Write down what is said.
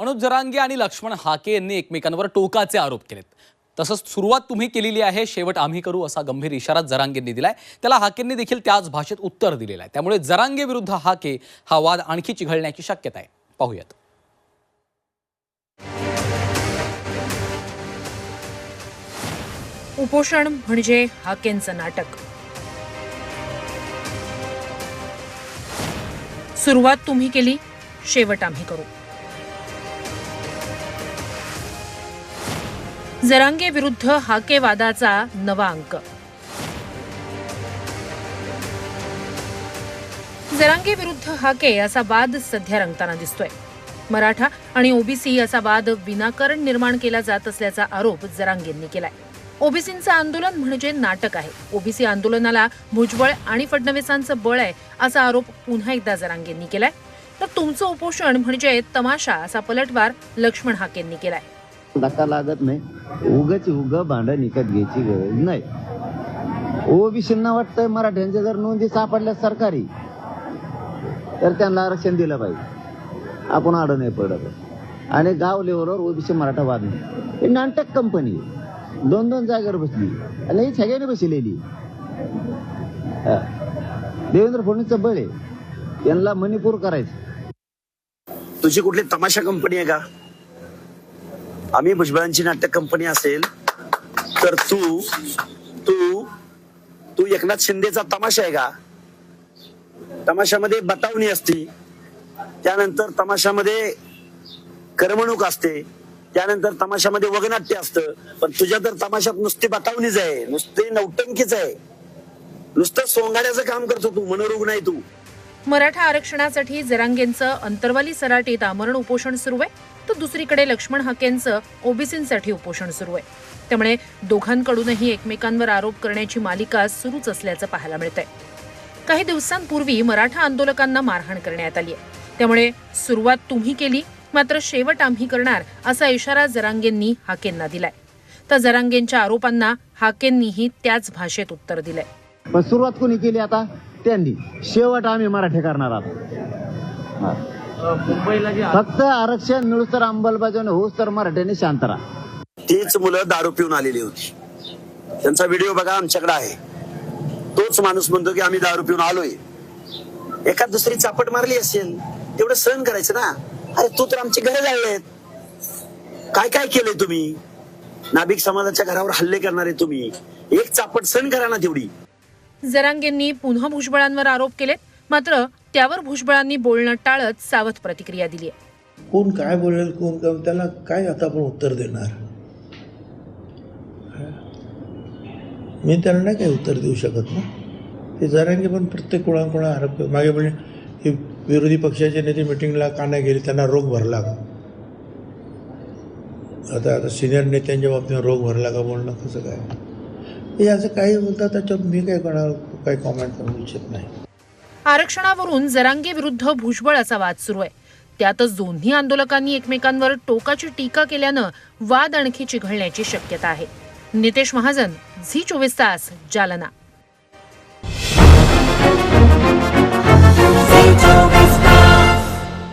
मनोज जरांगे आणि लक्ष्मण हाके यांनी एकमेकांवर टोकाचे आरोप केलेत. तसंच सुरुवात तुम्ही केलेली आहे शेवट आम्ही करू असा गंभीर इशारा जरांगेंनी दिलाय. त्याला हाकेंनी देखील त्याच भाषेत उत्तर दिलेलं आहे. त्यामुळे जरांगे विरुद्ध हाके हा वाद आणखी चिघळण्याची शक्यता आहे. पाहूयात. उपोषण म्हणजे हाकेंचं नाटक. सुरुवात तुम्ही केली शेवट आम्ही करू. जरांगे विरुद्ध हाके वादाचा नवा अंक. जरांगे विरुद्ध हाके असा वाद सध्या रंगताना दिसतोय. मराठा आणि ओबीसी असा वाद विनाकारण निर्माण केला जात असल्याचा आरोप जरांगेंनी केलाय. ओबीसींचं आंदोलन म्हणजे नाटक आहे. ओबीसी आंदोलनाला भुजबळ आणि फडणवीसांचं बळ आहे असा आरोप पुन्हा एकदा जरांगेंनी केलाय. तर तुमचं उपोषण म्हणजे तमाशा असा पलटवार लक्ष्मण हाकेंनी केलाय. धक्का लागत नाही. उगच उग भांडण विकत घ्यायची गरज नाही. ओबीसींना वाटतंय मराठ्यांच्या जर नोंदी सापडल्या सरकारी तर त्यांना आरक्षण दिलं पाहिजे. आपण आड नाही पडत. आणि गाव लेवलवर ओबीसी मराठा वाद नाही. ही नाटक कंपनी दोन दोन जागेवर बसली. आणि ही सगळ्यांनी बसलेली. देवेंद्र फडणवीसचं बळ आहे. त्यांना मणिपूर करायचं. तुझी कुठली तमाशा कंपनी आहे का? आम्ही भुजबळांची नाट्य कंपनी असेल तर तू तू तू एकनाथ शिंदेचा तमाशा आहे का? तमाशामध्ये बतावणी असते त्यानंतर तमाशामध्ये करमणूक असते त्यानंतर तमाशामध्ये वगनाट्य असतं पण तुझ्या तर तमाशात नुसती बतावणीच आहे नुसते नौटंकीच आहे. नुसतं सोंगाड्याचं काम करतो तू मनोरुग्ण आहे तू. मराठा आरक्षणासाठी जरांगेंचं अंतरवाली सराटीत आमरण उपोषण सुरू आहे. तर दुसरीकडे लक्ष्मण हाकेंचं ओबीसींसाठी उपोषण सुरू आहे. त्यामुळे दोघांकडूनही एकमेकांवर आरोप करण्याची मालिका सुरूच असल्याचं पाहायला मिळतंय. काही दिवसांपूर्वी मराठा आंदोलकांना मारहाण करण्यात आली आहे. त्यामुळे सुरुवात तुम्ही केली मात्र शेवट आम्ही करणार असा इशारा जरांगेंनी हाकेंना दिलाय. तर जरांगेंच्या आरोपांना हाकेंनीही त्याच भाषेत उत्तर दिलंय. पण सुरुवात कोणी केली आता? त्यांनी. शेवट आम्ही मराठी करणार आहोत. हा. फक्त आरक्षण मिळूस तर अंमलबजावणी होऊस तर मराठ्यांनी शांत राहा. तीच मुलं दारू पिऊन आलेली होती. त्यांचा व्हिडिओ बघा आमच्याकडे आहे. तोच माणूस म्हणतो की आम्ही दारू पिऊन आलोय. एका दुसरी चापट मारली असेल तेवढं सहन करायचं ना. अरे तू तर आमची घरं जाळलेत. काय काय केलंय तुम्ही? नाभिक समाजाच्या घरावर हल्ले करणारे तुम्ही. एक चापट सहन करा ना तेवढी. जरांगेंनी पुन्हा भुजबळांवर आरोप केलेत मात्र त्यावर भुजबळांनी बोलणं टाळत सावध प्रतिक्रिया दिली आहे. कोण काय बोलेल कोण काय त्याला काय आता आपण उत्तर देणार? मी त्यांना नाही काही उत्तर देऊ शकत ना. ते जरांगे पण प्रत्येक कोणाकोणा आरोप मागे म्हणजे हे विरोधी पक्षाचे नेते मिटिंगला का नाही गेले त्यांना रोग भरला का? आता आता सिनियर नेत्यांच्या बाबतीत रोग भरला का बोलणं कसं काय? हे असं काही बोलतात त्याच्यावर मी काय कोणावर काही कॉमेंट करू इच्छित नाही. आरक्षणावरून जरांगे विरुद्ध भुजबळ असा वाद सुरू आहे. त्यातच दोन्ही आंदोलकांनी एकमेकांवर टोकाची टीका केल्यानं वाद आणखी चिघळण्याची शक्यता आहे. नितेश महाजन झी चोवीस तास जालना.